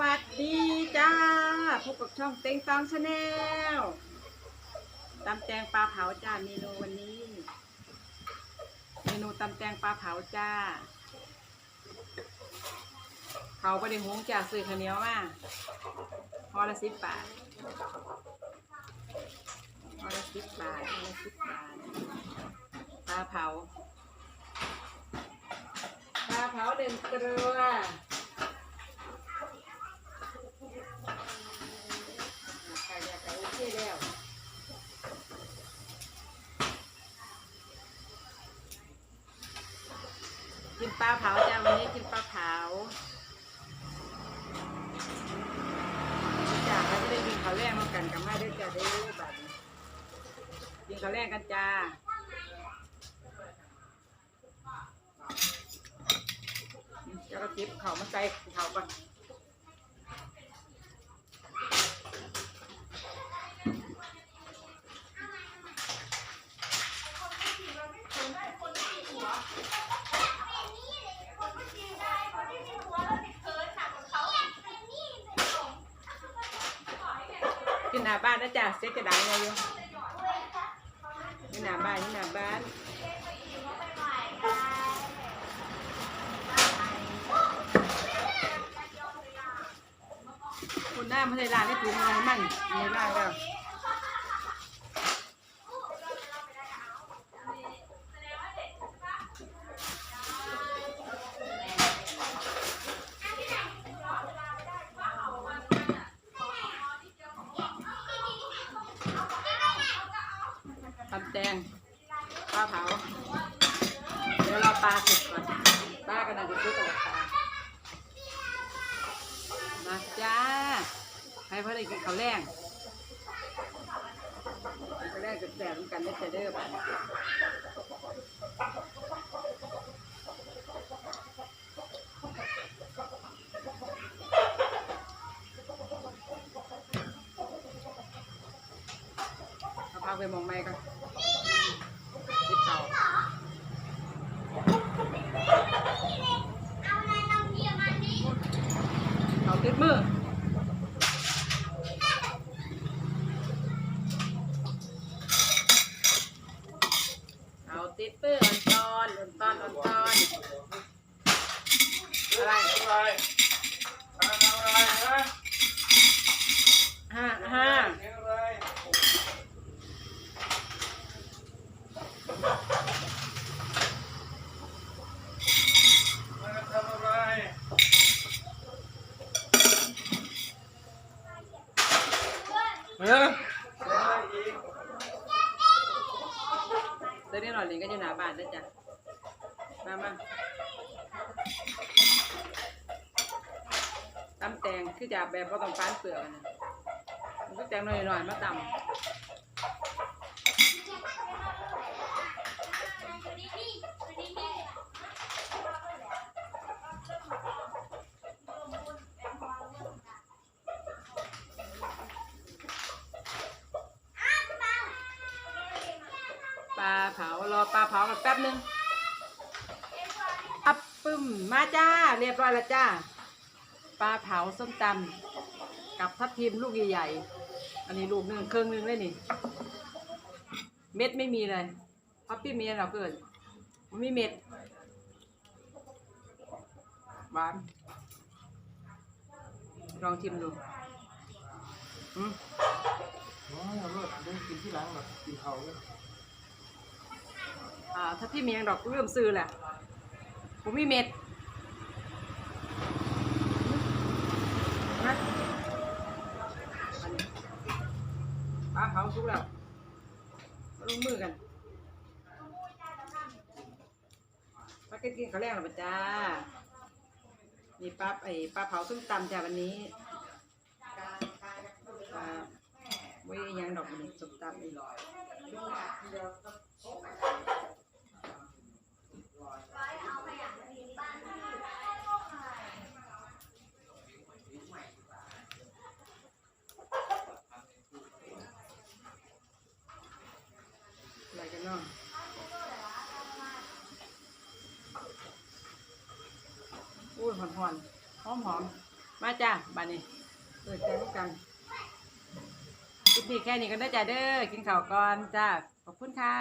วัสดีจ้า พบกับช่องเต็งตองชาแนลตำแตงปลาเผาจ้าเมนูวันนี้ เมนูตำแตงปลาเผาจ้าเขาประเดี๋ยวหงจ้าซื้อข้าวเหนียวมาห่อละสิบบาทห่อละสิบบาทห่อละสิบบาท ปลาเผา ปลาเผาเด่นเกลือ ไก่เนี่ยไก่โอเคแล้ว กินปลาเผาจ้าวันนี้กินปลาเผาจ้าเราจะได้กินข้าวแรงมากันกับแม่ด้วยจ้าเด้อบัดนี้กินข้าวแรงกันจ้าเดี๋ยวเราเก็บข้าวมาใส่ข้าวก่อน ขึ้นหน้าบ้านนะจ๊ะเซ็ตจะได้ไงอยู่ขึ้นหน้าบ้านขึ้นหน้าบ้านคุณหน้าไม่ใช่ร้านนี่ถูกมันมันในร้านแล้ว แตงปลาเผา เดี๋ยวเราปลาสุกก่อนปลากำลังจะซื้อกับปลามาจ้า ให้พ่อได้กินข้าวแรงข้าวแรงจะแสบกันได้จะเด้อบ้านเอาพาไปมองไม่ก่อนติดเขาเขาติดมือ เอาติดเปื้อนตอนอ่อนตอนอ่อนตอนอะไรอะไรทำอะไรฮะห้าห้าเสียอะไรมาทำอะไรเฮ้ยเสียงอะไรอีกเดี๋ยวนี้หน่อยหนึ่งก็จะหน้าบ้านนะจ๊ะมามาตำแตงคือจะแบบว่าต้องฟานเปลือกนะตำแตงหน่อยหน่อยๆมาตำาเผารอปลาเผากันแป๊บนึงอับปึ้มมาจ้า เรียบร้อยแล้วจ้า ปลาเผาส้มตำกับทับทิมลูกใหญ่ๆอันนี้ลูกหนึ่งเครื่องหนึงเลยนี่ เม็ดไม่มีเลยพับปี้เมียเราเกิดมันมีเม็ดหวานลองชิมดูอืมน้อยเอาเลิศต้องกินที่หลังหรอกินเขาเลย อ่าถ้าพี่เมียงดอกเริ่มซื้อแหละผมมีเม็ดนะปลาเผาสุกแล้วมาลงมือกันปลาเก็ตกินข้าวแรงหรอปะจ้านี่ปลาไอปลาเผาส้มตำจ้าวันนี้อ่าไว้ยังดอกมันส้มตำอีก อะไรกันเนาะอุ้ย หอนหอมหอมมาจ้าบานนี้เปิดใจทุกกันกินพีแค่นี้ก็ได้จ้าเด้อกินข้าวก่อนจ้าขอบคุณค่ะ